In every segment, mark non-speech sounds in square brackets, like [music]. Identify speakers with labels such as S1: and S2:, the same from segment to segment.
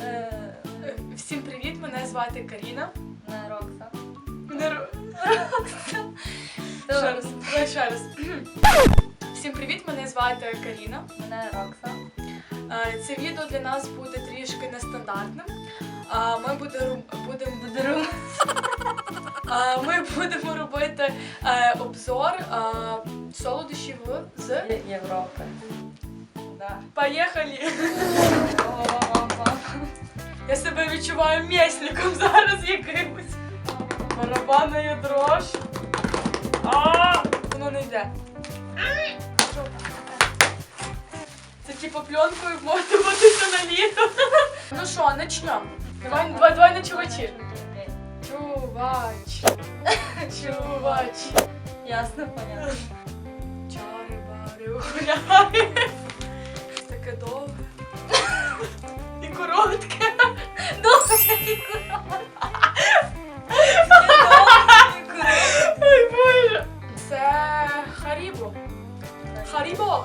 S1: Е,
S2: Всім привіт, мене звати Каріна.
S1: Не Рокса.
S2: Мене Ро- Ще раз, давай ще раз. Всім привіт, мене звати Каріна.
S1: Мене Рокса.
S2: Е, Це відео для нас буде трішки нестандартним. А, Ми будемо а, ми будемо робити е, обзор е, солодощів з
S1: Європи. Да.
S2: Поїхали! [laughs]
S1: Опа.
S2: Я себе відчуваю м'ясником [laughs] зараз якимось. Барабанна дрож. А, воно не йде. Це типу пленкою вмотуватися на літо. [laughs] Ну що, начнемо. Давай, давай, давай на чувачі. Чувач. Чувач.
S1: Ясно, понятно.
S2: Чари, бари, гуляй. Таке довге. І коротке.
S1: Добре,
S2: Ой, боже. Це Харібо. Харібо.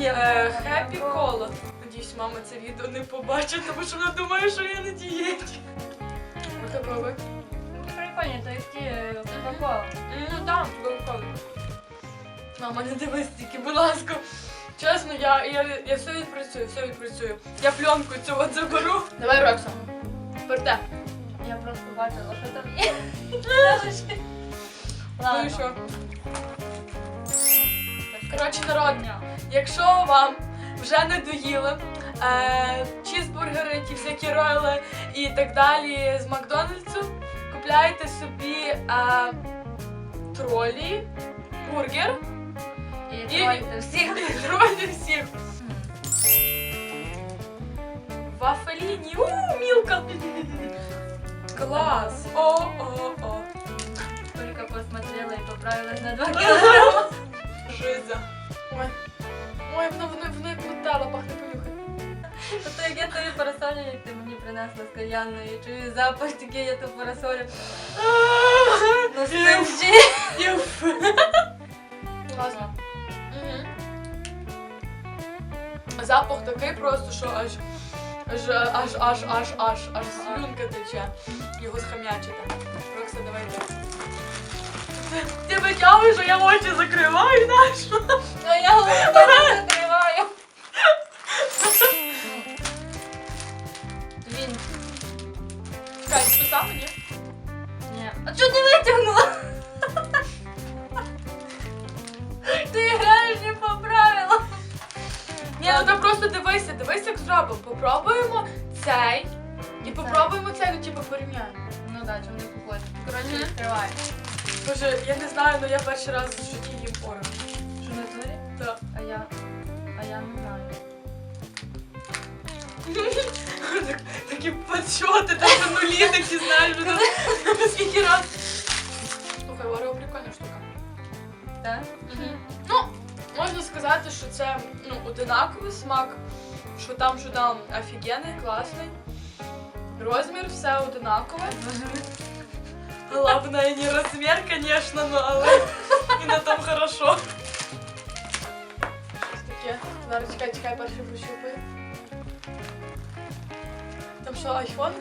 S2: Е, Хеппі коло. Надіюсь, мама це відео не побачить, тому що вона думає, що я на дієті. Попробуй.
S1: Прикольно, то які е, Кока-Кола.
S2: Ну там, кока Мама, не дивись тільки, будь ласка. Чесно, я, я, я все відпрацюю, все відпрацюю. Я пленку цю от заберу. Давай, Рокса. Перте.
S1: Я просто бачила, що там є.
S2: Ну і що? Коротше, народ, якщо вам вже не доїли е, чізбургери, ті всякі ройли і так далі з Макдональдсу, купляйте собі е, тролі, бургер
S1: І
S2: І-
S1: тройте всіх.
S2: тролі всіх. Вафеліні, у мілка. Клас! О-о-о.
S1: Только посмотрела і поправилась на 2 кілограми. [laughs]
S2: Жиза. Ой. Ой, воно воно воно як нутелла пахне понюхай.
S1: Тобто як я тобі парасолю, як ти мені принесла з кальянної, чую запах такий, я ту парасолю. Ну, спинчі.
S2: Юф. Класно. Запах такий просто, що аж аж аж аж аж аж аж слюнка тече. Його схам'ячити. Рокса, давай. Ти- Ти витягуєш, а я очі закриваю, знаєш?
S1: А я голову не [laughs] закриваю. Він.
S2: Чекай, що саме, ні?
S1: Ні. А чого ти витягнула?
S2: Ну просто дивися, дивись, як зробимо. Попробуємо цей і попробуємо цей, ну типу порівняємо.
S1: Ну так, чому не похоже. Коротше,
S2: Мгм.
S1: відкривай.
S2: Боже, я не знаю, але я перший раз в житті їм порох.
S1: Що на турі?
S2: Так.
S1: А я. А я не знаю. [laughs]
S2: Такі подсчоти, там на нулі такі, знаєш, що це ну, одинаковий смак, що там, що там офігенний, класний. Розмір все одинакове. Головне не розмір, звісно, ну, але і на тому хорошо. Щось таке. Зараз чекай, чекай, перше пощупаю. Там що, айфон?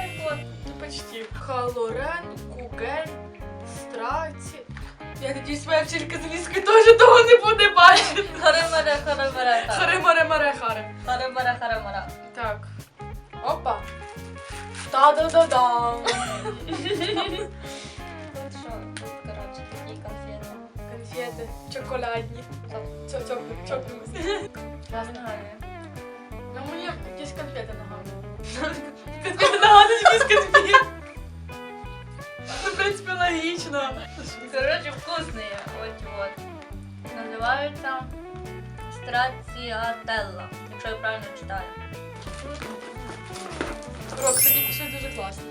S1: Айфон.
S2: Ну, почти. Халорен, Кугель, Страці. Я надіюсь, моя вчителька з англійської теж того не буде бачити.
S1: Харе-маре, харе-маре.
S2: Харе маре маре харе.
S1: Харе-маре, харе-маре.
S2: Так. Опа. Та-да-да-дам.
S1: Тут що? Тут, коротше, такі конфети.
S2: Конфети чоколадні. Чокнемось.
S1: Я знаю.
S2: Ну мені якісь конфети нагадують. Конфети нагадують якісь конфети. Ну, в принципі, логічно.
S1: Коротше, вкусні. От от. Називаються страціателла, якщо я правильно читаю.
S2: Рок, тобі пішли дуже класно.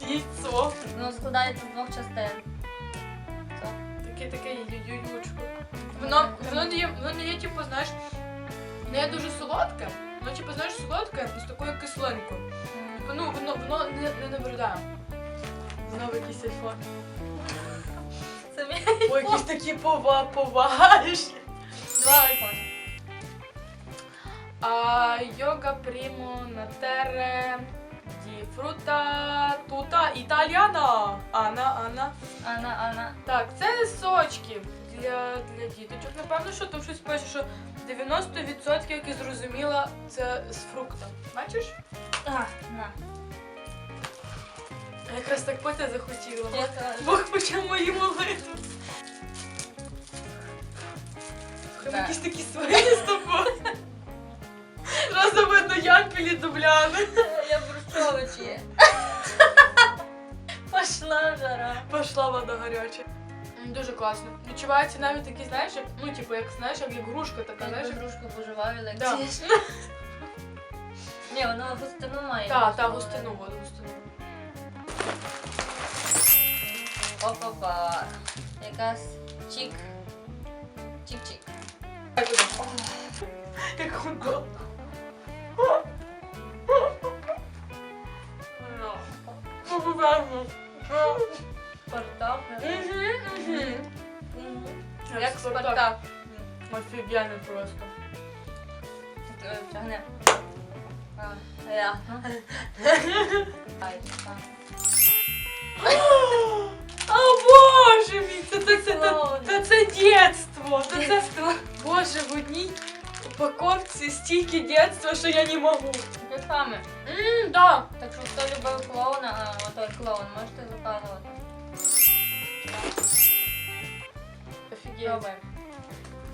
S2: Яйцо.
S1: Ну, складається з двох частин.
S2: Таке таке юючко. Воно, воно не є, воно не є, типу, знаєш, не є дуже солодке. Воно, типу, знаєш, солодке з такою кислинкою. Ну, воно, воно не, не набридає. Воно в якийсь айфон.
S1: Це мій
S2: О, якісь такі пова, поважні.
S1: Два айфони.
S2: А, йога примо на тере ді фрута тута італіана. Ана, Ана.
S1: Ана, Ана.
S2: Так, це сочки для, для діточок. Напевно, що тут щось пише, що 90%, як я зрозуміла, це з фрукта. Бачиш?
S1: А, на.
S2: Я якраз так пити захотіла.
S1: Я теж.
S2: Бог почав мої молитви. Ми якісь такі свої з тобою. Зразу видно ямпілі дубляни.
S1: Я Брустовичі. Пошла жара.
S2: Пошла вода гаряча. Дуже класно. Відчувається навіть такі, знаєш, як, ну, типу, як знаєш, як як грушка така, знаєш.
S1: Я дружку поживаю, як
S2: Да.
S1: ці. Ні, воно густину має.
S2: Так, та густину воду, густину.
S1: Опа-па. Якась чік. Чік-чік.
S2: Як попевно.
S1: Спартак.
S2: Як Спартак. Офігенно просто.
S1: Тягне. Я. [gasps]
S2: О боже мій, це, це, це, це, це, це дєтство. Це, це,
S1: Дитинство.
S2: боже, в одній упаковці стільки дєтства, що я не можу.
S1: Саме.
S2: Ммм, да.
S1: Так що хто любив клоуна, а отой клоун, можете заказувати.
S2: Офігенно.
S1: Пробуємо.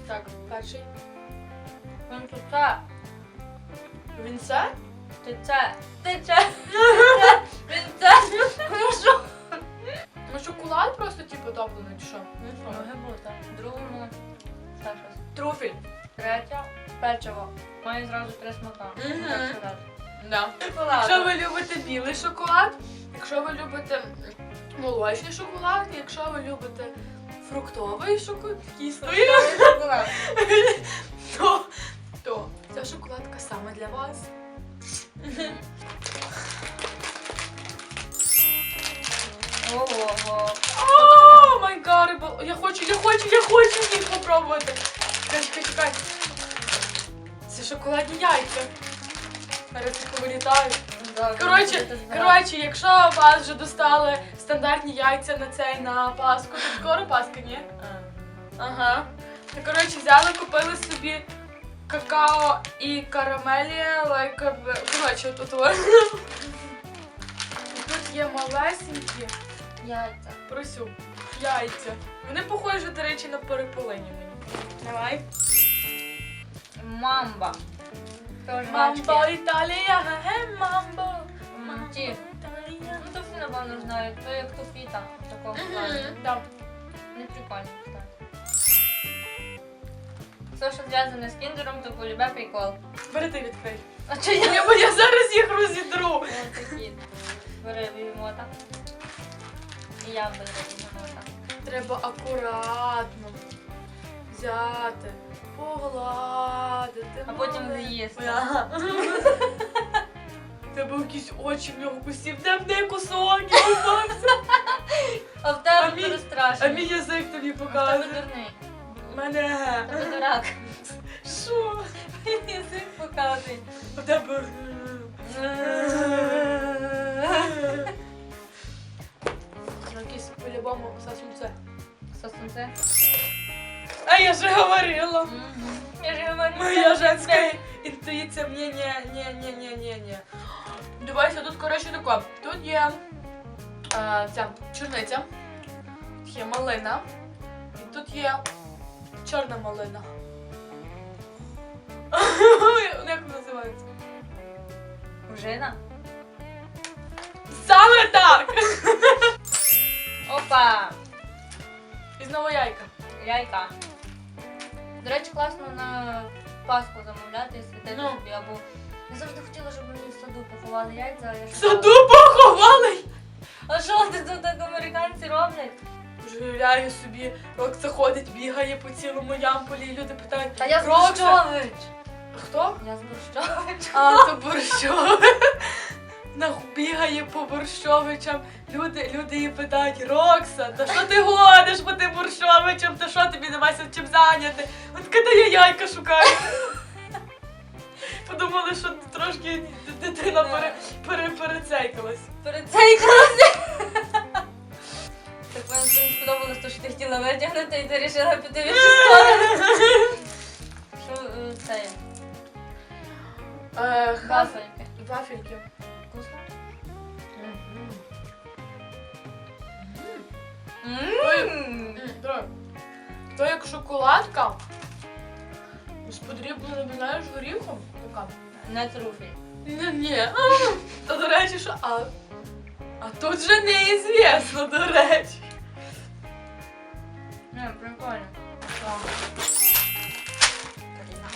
S2: Так, перший.
S1: Він тут це.
S2: Він це?
S1: Ти це. Ти це. [laughs]
S2: типу, чи що?
S1: Ну що, може бути. Другому. Ще щось.
S2: Труфель.
S1: Третє. Печиво. Має зразу три смака.
S2: Мгм.
S1: Так сказати.
S2: Да. Якщо ви любите білий шоколад, якщо ви любите молочний шоколад, якщо ви любите фруктовий шоколад, кислий,
S1: Шоколад.
S2: то, то ця шоколадка саме для вас.
S1: Ого.
S2: О, май гад, я хочу, я хочу, я хочу їх попробувати. Чекай, чекай, чекай. Це шоколадні яйця. Зараз їх повилітаю. Коротше, коротше, якщо вас вже достали стандартні яйця на цей на Пасху, то скоро Пасха, ні? Ага. То, коротше, взяли, купили собі какао і карамелі, like, коротше, тут Тут є малесенькі,
S1: Яйця.
S2: просю, яйця. Вони похожі, до речі, на перепелині мені. Давай.
S1: Мамба. Тож
S2: Мамбо Італія, ге, мамбо.
S1: Ті.
S2: Італія.
S1: Ну то всі напевно знають. То як туфіта.
S2: Да.
S1: Не прикольно, кстати. Все, що зв'язане з кіндером, то полюбе прикол.
S2: Бери ти відкрий.
S1: А чи я?
S2: Бо я зараз їх розідру.
S1: Ось такі. Бери вімота. І я вімота.
S2: Треба акуратно взяти, погладити.
S1: А потім з'їсти.
S2: Ага. Тебе якісь очі в нього кусів, де в неї кусок, я попався.
S1: А в тебе
S2: мій-
S1: дуже
S2: А
S1: страшно.
S2: мій язик тобі
S1: В тебе
S2: показує.
S1: дурний.
S2: Мене.
S1: Тебе дурак.
S2: Що?
S1: Язик показує.
S2: У тебе. По-любому сосунце.
S1: Сосунце.
S2: А я же говорила.
S1: Мгм. Я ж говорю.
S2: Моя женская інтуїція мені не, не, не, не, не, не. Дивися, тут, коротше, тако. Тут є е, ця чорниця, тут є малина, і тут є чорна малина. Як вона називається?
S1: Ужина.
S2: Саме так!
S1: Опа!
S2: І знову яйка.
S1: Яйка. До речі, класно на Пасху замовляти і
S2: Ну.
S1: собі. Або я завжди хотіла, щоб мені в саду поховали яйця, а я
S2: В саду поховали!
S1: А що ти тут так американці роблять?
S2: Вже уявляю собі, як це ходить, бігає по цілому ямполі, і люди питають,
S1: Та я з
S2: «Рокса,
S1: Борщович.
S2: Хто?
S1: Я з Борщович.
S2: А, то борщове. Бігає по Борщовичам. Люди, люди її питають, Рокса, та що ти гониш по тим Борщовичам, та що тобі немає чим зайняти? От коли я яйка шукаю. [laughs] Подумали, що трошки дитина пере, пере, перецейкалась.
S1: Цей [laughs] Так мені сподобалось, що ти хотіла витягнути, і ти вирішила піти в
S2: з подрібленим, знаєш, горіхом. Така.
S1: Не труфель.
S2: Ні, ні. Та до речі, що. А, а тут вже неізвісно, до речі.
S1: Не, прикольно.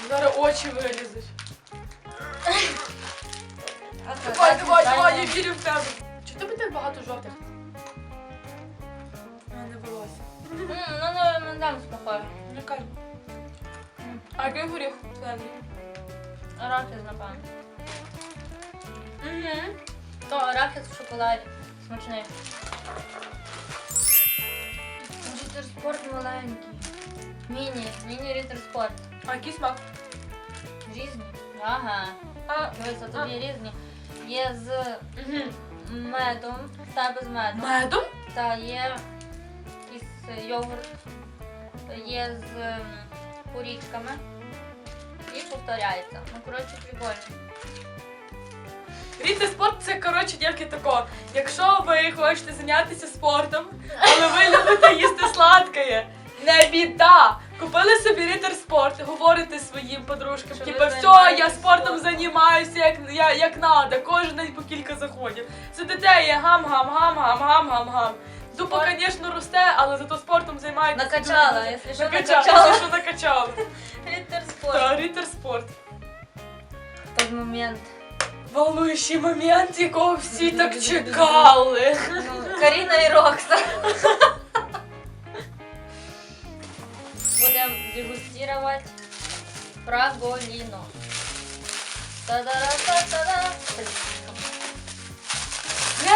S2: Зараз очі вилізуть. Давай, давай, давай, я
S1: так.
S2: вірю в тебе. Чи тебе так багато жовтих? У мене волосся.
S1: Ну, на мандам похоже.
S2: Не кажу. А який горіх? Зелений.
S1: Арахіс, напевно.
S2: Угу.
S1: То арахіс в шоколаді. Смачний. Рітер спорт маленький. Міні, міні рітер спорт.
S2: А який смак?
S1: Різні. Ага.
S2: А,
S1: Дивися, тут є різні. Є з медом, та без меду.
S2: Медом?
S1: Та є е, йогурт. Є з ем, курічками. І повторяється. Ну, коротше, прикольно.
S2: Рідний спорт це коротше дівки тако. Якщо ви хочете зайнятися спортом, але ви любите їсти сладке, не біда. Купили собі рітер спорт, говорите своїм подружкам,
S1: Що
S2: типу,
S1: ви
S2: все, я
S1: займаєтесь
S2: спортом
S1: спортом».
S2: займаюся як, я, як надо, кожен день по кілька заходів. Сидите, є гам-гам-гам-гам-гам-гам-гам. Дупа, звісно, росте, але зато спортом займаєтеся.
S1: Накачала, якщо що,
S2: Накачала,
S1: накачала.
S2: якщо що накачала. [laughs]
S1: Рітер спорт.
S2: Так, рітер спорт.
S1: Той момент.
S2: Волнуючий момент, якого всі так чекали.
S1: Ну, Каріна і Рокса. [laughs] Будемо дегустировать праголіно. Та-да-да-та-да.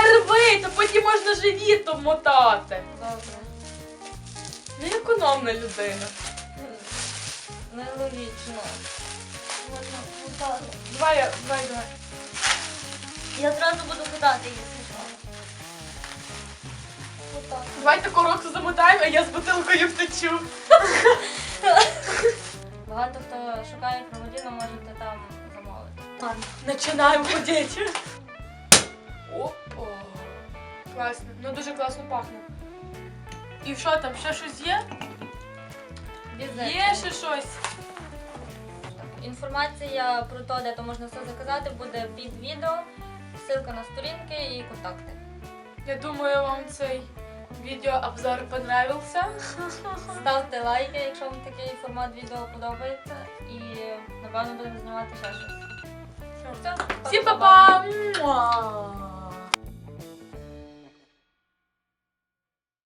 S2: Не рви, то потім можна живітом мотати.
S1: Добре.
S2: Неекономна людина.
S1: Нелогічно. Можна.
S2: Давай, я- давай, давай.
S1: Я зразу буду хитати, якщо що. Отак.
S2: Давай таку замотаємо, а я з бутилкою втечу. [laughs]
S1: Багато хто шукає проводіну, можете там замовити. Ладно.
S2: Починаємо ходити. Класно. Ну дуже класно пахне. І що там, ще щось є? Є ще щось.
S1: Інформація про те, де то можна все заказати, буде під відео. Ссылка на сторінки і контакти.
S2: Я думаю, вам цей відеообзор понравився.
S1: Ставте лайки, якщо вам такий формат відео подобається. І напевно будемо знімати ще щось. Все,
S2: Всім па-па!